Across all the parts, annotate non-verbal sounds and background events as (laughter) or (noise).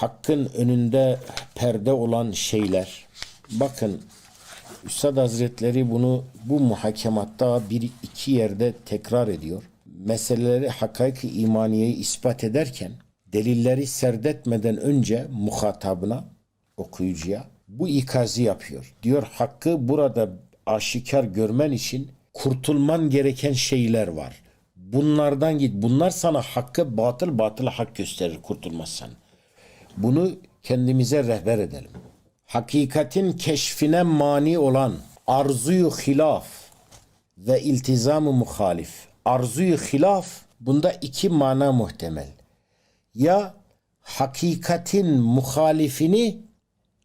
hakkın önünde perde olan şeyler. Bakın Üstad Hazretleri bunu bu muhakematta bir iki yerde tekrar ediyor. Meseleleri hakaik-i imaniyeyi ispat ederken delilleri serdetmeden önce muhatabına, okuyucuya bu ikazı yapıyor. Diyor hakkı burada aşikar görmen için kurtulman gereken şeyler var. Bunlardan git. Bunlar sana hakkı batıl batıl hak gösterir kurtulmazsan. Bunu kendimize rehber edelim. Hakikatin keşfine mani olan arzuyu hilaf ve iltizamı muhalif. Arzuyu hilaf bunda iki mana muhtemel. Ya hakikatin muhalifini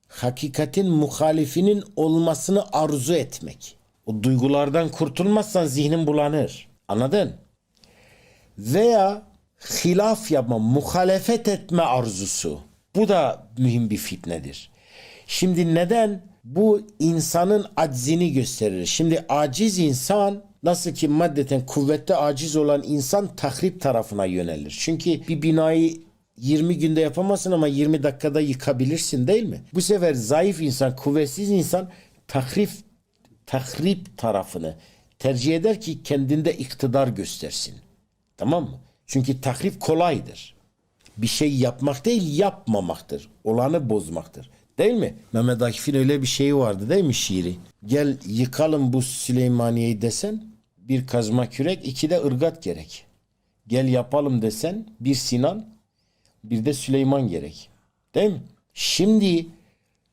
hakikatin muhalifinin olmasını arzu etmek. O duygulardan kurtulmazsan zihnin bulanır. Anladın? Veya hilaf yapma, muhalefet etme arzusu. Bu da mühim bir fitnedir. Şimdi neden? Bu insanın aczini gösterir. Şimdi aciz insan nasıl ki maddeten kuvvette aciz olan insan tahrip tarafına yönelir. Çünkü bir binayı 20 günde yapamazsın ama 20 dakikada yıkabilirsin değil mi? Bu sefer zayıf insan, kuvvetsiz insan tahrip tahrip tarafını tercih eder ki kendinde iktidar göstersin. Tamam mı? Çünkü tahrip kolaydır. Bir şey yapmak değil yapmamaktır. Olanı bozmaktır. Değil mi? Mehmet Akif'in öyle bir şeyi vardı değil mi şiiri? Gel yıkalım bu Süleymaniye'yi desen bir kazma kürek iki de ırgat gerek. Gel yapalım desen bir Sinan bir de Süleyman gerek. Değil mi? Şimdi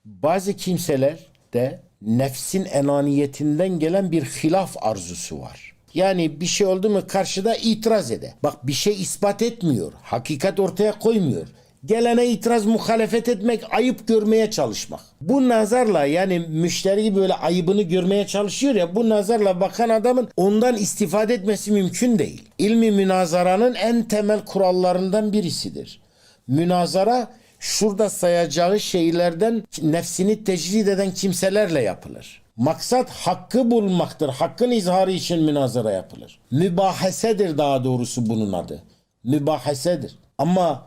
bazı kimseler de nefsin enaniyetinden gelen bir hilaf arzusu var. Yani bir şey oldu mu karşıda itiraz ede. Bak bir şey ispat etmiyor. Hakikat ortaya koymuyor. Gelene itiraz muhalefet etmek, ayıp görmeye çalışmak. Bu nazarla yani müşteri böyle ayıbını görmeye çalışıyor ya bu nazarla bakan adamın ondan istifade etmesi mümkün değil. İlmi münazaranın en temel kurallarından birisidir. Münazara şurada sayacağı şeylerden nefsini tecrid eden kimselerle yapılır. Maksat hakkı bulmaktır. Hakkın izharı için münazara yapılır. Mübahasedir daha doğrusu bunun adı. Mübahasedir. Ama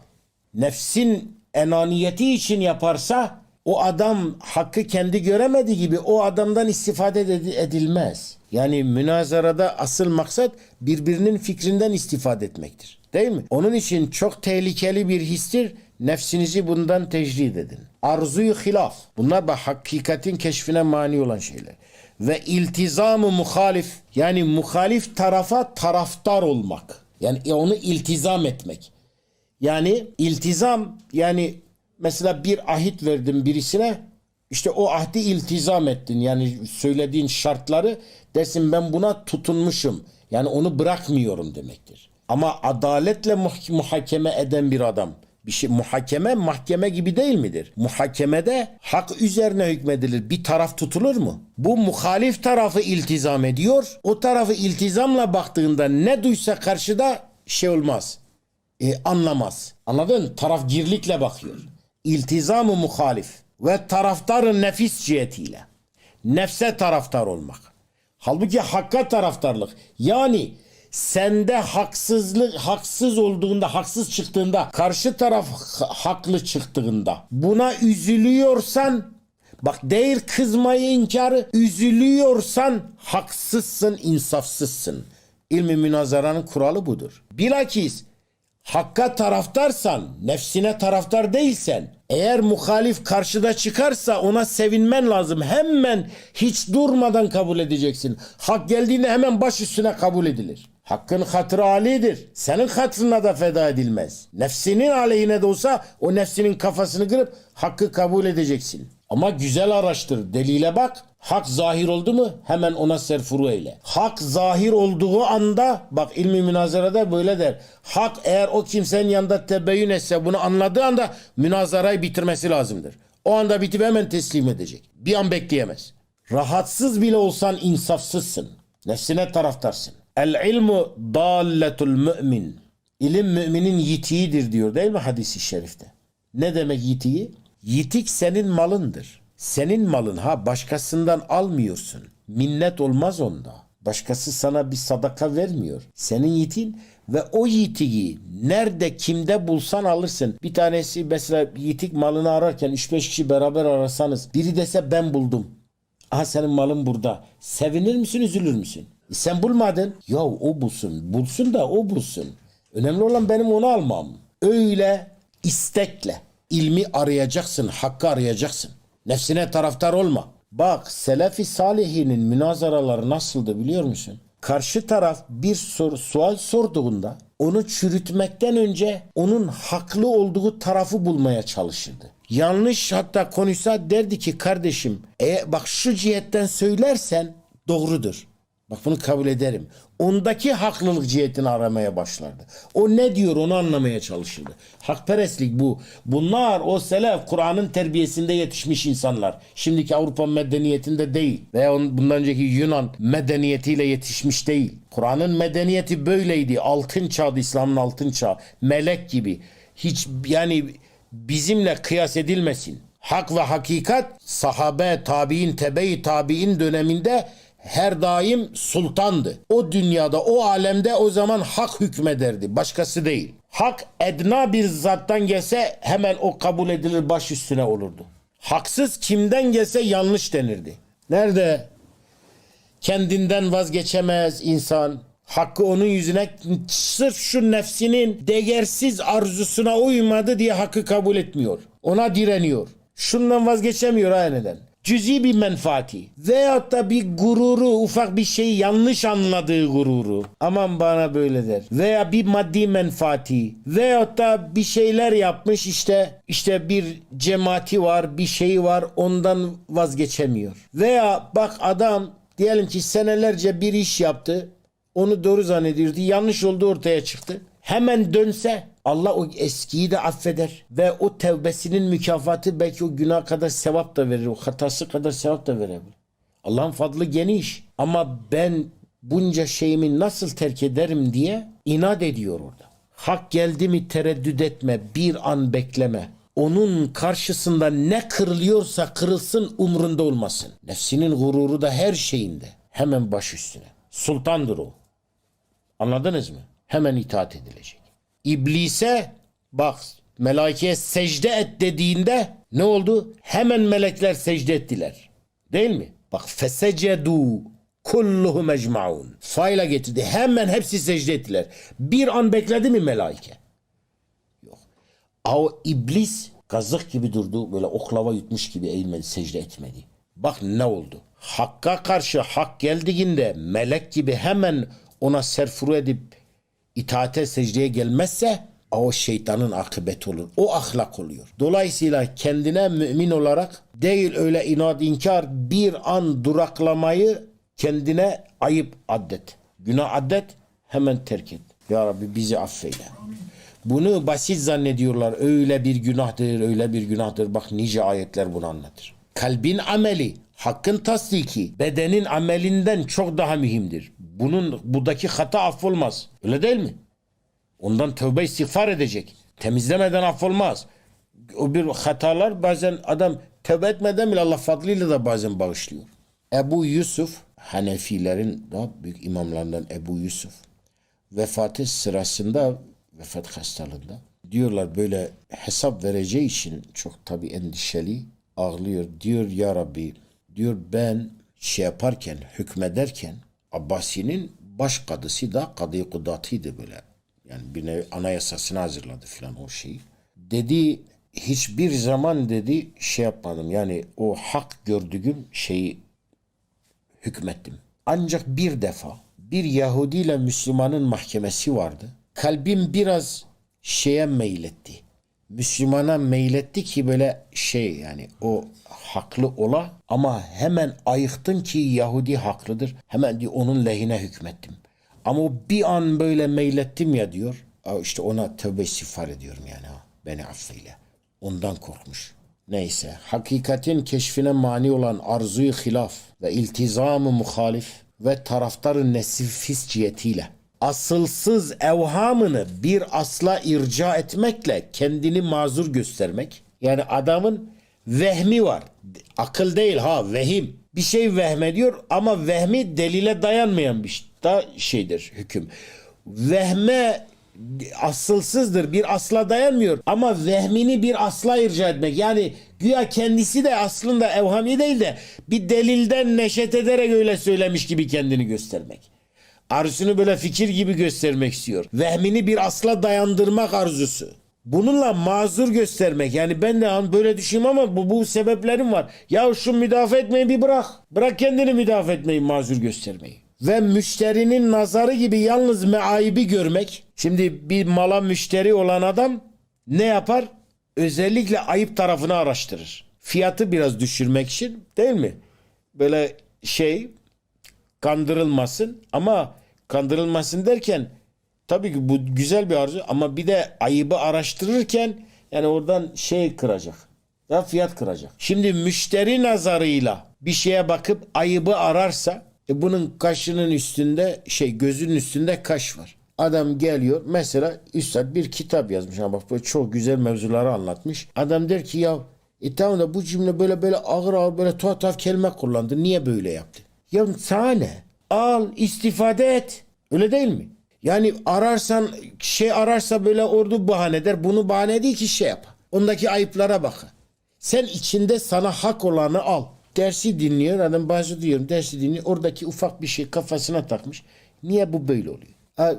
nefsin enaniyeti için yaparsa o adam hakkı kendi göremediği gibi o adamdan istifade ed- edilmez. Yani münazarada asıl maksat birbirinin fikrinden istifade etmektir. Değil mi? Onun için çok tehlikeli bir histir. Nefsinizi bundan tecrid edin. Arzuyu hilaf. Bunlar da hakikatin keşfine mani olan şeyler. Ve iltizamı muhalif. Yani muhalif tarafa taraftar olmak. Yani onu iltizam etmek. Yani iltizam yani mesela bir ahit verdim birisine işte o ahdi iltizam ettin. Yani söylediğin şartları dersin ben buna tutunmuşum. Yani onu bırakmıyorum demektir. Ama adaletle muh- muhakeme eden bir adam bir şey muhakeme mahkeme gibi değil midir? Muhakemede hak üzerine hükmedilir. Bir taraf tutulur mu? Bu muhalif tarafı iltizam ediyor. O tarafı iltizamla baktığında ne duysa karşıda şey olmaz e, anlamaz. Anladın? Tarafgirlikle bakıyor. İltizamı muhalif ve taraftarı nefis cihetiyle. Nefse taraftar olmak. Halbuki hakka taraftarlık. Yani sende haksızlık haksız olduğunda haksız çıktığında karşı taraf ha- haklı çıktığında buna üzülüyorsan bak değil kızmayı inkarı üzülüyorsan haksızsın insafsızsın. İlmi münazaranın kuralı budur. Bilakis Hakka taraftarsan, nefsine taraftar değilsen, eğer muhalif karşıda çıkarsa ona sevinmen lazım. Hemen hiç durmadan kabul edeceksin. Hak geldiğinde hemen baş üstüne kabul edilir. Hakkın hatırı alidir. Senin hatırına da feda edilmez. Nefsinin aleyhine de olsa o nefsinin kafasını kırıp hakkı kabul edeceksin. Ama güzel araştır, delile bak. Hak zahir oldu mu hemen ona serfuru eyle. Hak zahir olduğu anda bak ilmi münazarada böyle der. Hak eğer o kimsenin yanında tebeyyün etse bunu anladığı anda münazarayı bitirmesi lazımdır. O anda bitip hemen teslim edecek. Bir an bekleyemez. Rahatsız bile olsan insafsızsın. Nefsine taraftarsın. El ilmu dalletul mümin. İlim müminin yitiğidir diyor değil mi hadisi şerifte? Ne demek yitiği? Yitik senin malındır. Senin malın ha başkasından almıyorsun. Minnet olmaz onda. Başkası sana bir sadaka vermiyor. Senin yiğitin ve o yitiği nerede kimde bulsan alırsın. Bir tanesi mesela yitik malını ararken 3-5 kişi beraber arasanız biri dese ben buldum. Aha senin malın burada. Sevinir misin üzülür müsün? E sen bulmadın. Ya o bulsun. Bulsun da o bulsun. Önemli olan benim onu almam. Öyle istekle ilmi arayacaksın, hakkı arayacaksın. Nefsine taraftar olma. Bak Selefi Salihinin münazaraları nasıldı biliyor musun? Karşı taraf bir sor, sual sorduğunda onu çürütmekten önce onun haklı olduğu tarafı bulmaya çalışırdı. Yanlış hatta konuşsa derdi ki kardeşim e, bak şu cihetten söylersen doğrudur. Bak bunu kabul ederim. Ondaki haklılık cihetini aramaya başlardı. O ne diyor onu anlamaya çalışırdı. Hakperestlik bu. Bunlar o selef Kur'an'ın terbiyesinde yetişmiş insanlar. Şimdiki Avrupa medeniyetinde değil. Veya bundan önceki Yunan medeniyetiyle yetişmiş değil. Kur'an'ın medeniyeti böyleydi. Altın çağdı İslam'ın altın çağı. Melek gibi. Hiç yani bizimle kıyas edilmesin. Hak ve hakikat sahabe, tabi'in, tebe-i tabi'in döneminde her daim sultandı. O dünyada, o alemde o zaman hak hükmederdi. Başkası değil. Hak edna bir zattan gelse hemen o kabul edilir baş üstüne olurdu. Haksız kimden gelse yanlış denirdi. Nerede kendinden vazgeçemez insan. Hakkı onun yüzüne sırf şu nefsinin değersiz arzusuna uymadı diye hakkı kabul etmiyor. Ona direniyor. Şundan vazgeçemiyor ha neden? Cüzi bir menfaati veyahut da bir gururu ufak bir şey yanlış anladığı gururu aman bana böyle der veya bir maddi menfaati veyahut da bir şeyler yapmış işte işte bir cemaati var bir şeyi var ondan vazgeçemiyor veya bak adam diyelim ki senelerce bir iş yaptı onu doğru zannediyordu. Yanlış oldu ortaya çıktı. Hemen dönse Allah o eskiyi de affeder ve o tevbesinin mükafatı belki o günah kadar sevap da verir. O hatası kadar sevap da verebilir. Allah'ın fadlı geniş ama ben bunca şeyimi nasıl terk ederim diye inat ediyor orada. Hak geldi mi tereddüt etme, bir an bekleme. Onun karşısında ne kırılıyorsa kırılsın umrunda olmasın. Nefsinin gururu da her şeyinde. Hemen baş üstüne. Sultandır o. Anladınız mı? Hemen itaat edilecek. İblise bak melaikeye secde et dediğinde ne oldu? Hemen melekler secde ettiler. Değil mi? Bak fesecedu kulluhum ecmaun. Fayla getirdi. Hemen hepsi secde ettiler. Bir an bekledi mi melaike? Yok. O iblis kazık gibi durdu. Böyle oklava yutmuş gibi eğilmedi, secde etmedi. Bak ne oldu? Hakka karşı hak geldiğinde melek gibi hemen ona serfuru edip itaate secdeye gelmezse o şeytanın akıbeti olur. O ahlak oluyor. Dolayısıyla kendine mümin olarak değil öyle inat inkar bir an duraklamayı kendine ayıp addet. Günah addet hemen terk et. Ya Rabbi bizi affeyle. Bunu basit zannediyorlar. Öyle bir günahtır, öyle bir günahtır. Bak nice ayetler bunu anlatır. Kalbin ameli, hakkın tasdiki, bedenin amelinden çok daha mühimdir. Bunun buradaki hata affolmaz. Öyle değil mi? Ondan tövbe istiğfar edecek. Temizlemeden affolmaz. O bir hatalar bazen adam tövbe etmeden bile Allah fadlıyla da bazen bağışlıyor. Ebu Yusuf, Hanefilerin daha büyük imamlarından Ebu Yusuf vefatı sırasında vefat hastalığında diyorlar böyle hesap vereceği için çok tabi endişeli ağlıyor. Diyor ya Rabbi diyor ben şey yaparken hükmederken Abbasi'nin baş kadısı da kadı kudatıydı böyle. Yani bir nevi anayasasını hazırladı filan o şeyi. Dedi hiçbir zaman dedi şey yapmadım. Yani o hak gördüğüm şeyi hükmettim. Ancak bir defa bir Yahudi ile Müslümanın mahkemesi vardı. Kalbim biraz şeye meyletti. Müslümana meyletti ki böyle şey yani o haklı ola ama hemen ayıktın ki Yahudi haklıdır. Hemen diyor onun lehine hükmettim. Ama o bir an böyle meylettim ya diyor. "Aa, işte ona tövbe istiğfar ediyorum yani. Beni affeyle. Ondan korkmuş. Neyse, hakikatin keşfine mani olan arzuyu hilaf ve iltizamı muhalif ve taraftarı nesifis cihetiyle asılsız evhamını bir asla irca etmekle kendini mazur göstermek. Yani adamın vehmi var. Akıl değil ha vehim. bir şey vehmediyor ama vehmi delile dayanmayan bir şey- şeydir hüküm. Vehme asılsızdır. Bir asla dayanmıyor. Ama vehmini bir asla irca etmek. Yani güya kendisi de aslında evhami değil de bir delilden neşet ederek öyle söylemiş gibi kendini göstermek. Arzusunu böyle fikir gibi göstermek istiyor. Vehmini bir asla dayandırmak arzusu. Bununla mazur göstermek. Yani ben de an böyle düşünüyorum ama bu, bu sebeplerim var. Ya şu müdafaa etmeyi bir bırak. Bırak kendini müdafaa etmeyi, mazur göstermeyi. Ve müşterinin nazarı gibi yalnız meaibi görmek. Şimdi bir mala müşteri olan adam ne yapar? Özellikle ayıp tarafını araştırır. Fiyatı biraz düşürmek için değil mi? Böyle şey kandırılmasın ama kandırılmasın derken tabii ki bu güzel bir arzu ama bir de ayıbı araştırırken yani oradan şey kıracak. Ya fiyat kıracak. Şimdi müşteri nazarıyla bir şeye bakıp ayıbı ararsa e bunun kaşının üstünde şey gözünün üstünde kaş var. Adam geliyor mesela üstad bir kitap yazmış ama bak böyle çok güzel mevzuları anlatmış. Adam der ki ya e tamam da bu cümle böyle böyle ağır ağır böyle tuhaf tuhaf kelime kullandı. Niye böyle yaptı? Ya sana ne? Al istifade et. Öyle değil mi? Yani ararsan şey ararsa böyle ordu bahane der. Bunu bahane değil ki şey yap. Ondaki ayıplara bak. Sen içinde sana hak olanı al. Dersi dinliyor adam bazı diyorum dersi dinliyor. Oradaki ufak bir şey kafasına takmış. Niye bu böyle oluyor?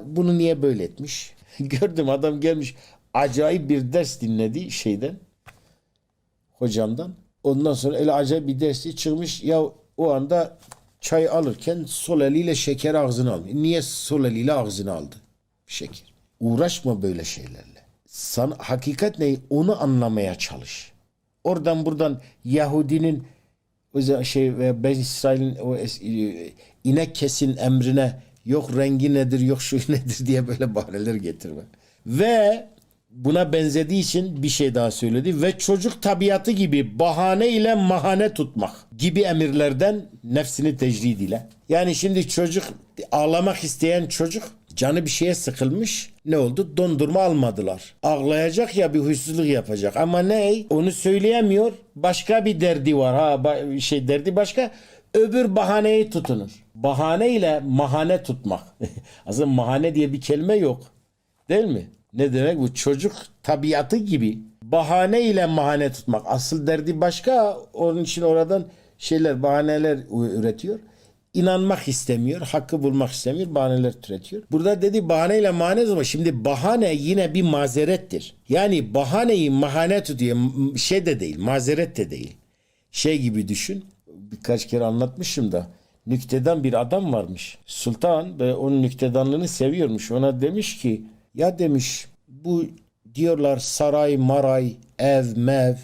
Bunu niye böyle etmiş? (laughs) Gördüm adam gelmiş acayip bir ders dinledi şeyden hocamdan. Ondan sonra öyle acayip bir dersi çıkmış. Ya o anda çay alırken sol eliyle şeker ağzına alıyor. Niye sol eliyle ağzına aldı? Şeker. Uğraşma böyle şeylerle. Sana, hakikat ne? Onu anlamaya çalış. Oradan buradan Yahudinin o şey ve Ben İsrail'in o e, inek kesin emrine yok rengi nedir yok şu (laughs) nedir diye böyle bahaneler getirme. Ve buna benzediği için bir şey daha söyledi ve çocuk tabiatı gibi bahane ile mahane tutmak gibi emirlerden nefsini tecrid ile. Yani şimdi çocuk ağlamak isteyen çocuk canı bir şeye sıkılmış. Ne oldu? Dondurma almadılar. Ağlayacak ya bir huysuzluk yapacak. Ama ne? Onu söyleyemiyor. Başka bir derdi var. Ha şey derdi başka. Öbür bahaneyi tutunur. Bahane ile mahane tutmak. (laughs) Aslında mahane diye bir kelime yok. Değil mi? Ne demek bu? Çocuk tabiatı gibi bahane ile mahane tutmak. Asıl derdi başka. Onun için oradan şeyler, bahaneler üretiyor. İnanmak istemiyor, hakkı bulmak istemiyor, bahaneler türetiyor. Burada dedi bahaneyle mahane ama şimdi bahane yine bir mazerettir. Yani bahaneyi mahane tutuyor. Şey de değil, mazeret de değil. Şey gibi düşün. Birkaç kere anlatmışım da. Nüktedan bir adam varmış. Sultan ve onun nüktedanlığını seviyormuş. Ona demiş ki ya demiş bu diyorlar saray maray ev mev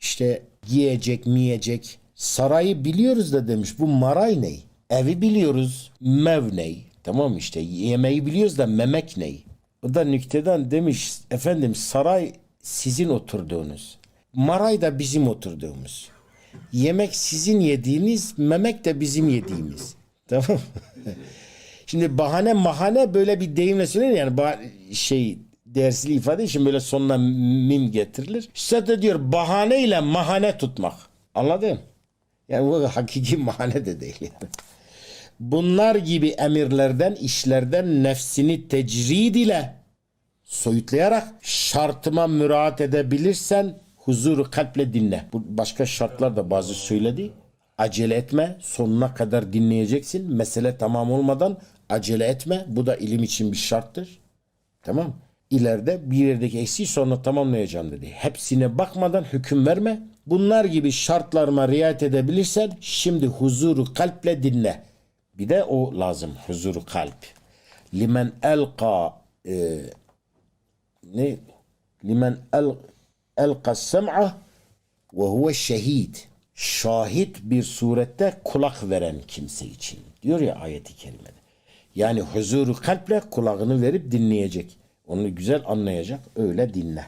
işte yiyecek miyecek. Sarayı biliyoruz da demiş. Bu maray ney? Evi biliyoruz. Mev ney? Tamam işte yemeği biliyoruz da memek ney? O da nükteden demiş efendim saray sizin oturduğunuz. Maray da bizim oturduğumuz. Yemek sizin yediğiniz, memek de bizim yediğimiz. (laughs) Tamam? Şimdi bahane mahane böyle bir deyimle söylenir yani şey dersli ifade için böyle sonuna mim getirilir. İşte de diyor bahane ile mahane tutmak. Anladın? Yani bu hakiki mahane de değil. Yani. Bunlar gibi emirlerden, işlerden nefsini tecrid ile soyutlayarak şartıma müraat edebilirsen huzuru kalple dinle. Bu başka şartlar da bazı söyledi. Acele etme. Sonuna kadar dinleyeceksin. Mesele tamam olmadan acele etme. Bu da ilim için bir şarttır. Tamam. İleride bir yerdeki eksiği sonra tamamlayacağım dedi. Hepsine bakmadan hüküm verme. Bunlar gibi şartlarıma riayet edebilirsen şimdi huzuru kalple dinle. Bir de o lazım huzuru kalp. Limen elqa e, ne limen el elqa sem'a ve huve şehid. Şahit bir surette kulak veren kimse için. Diyor ya ayeti kerimede. Yani huzuru kalple kulağını verip dinleyecek. Onu güzel anlayacak. Öyle dinle.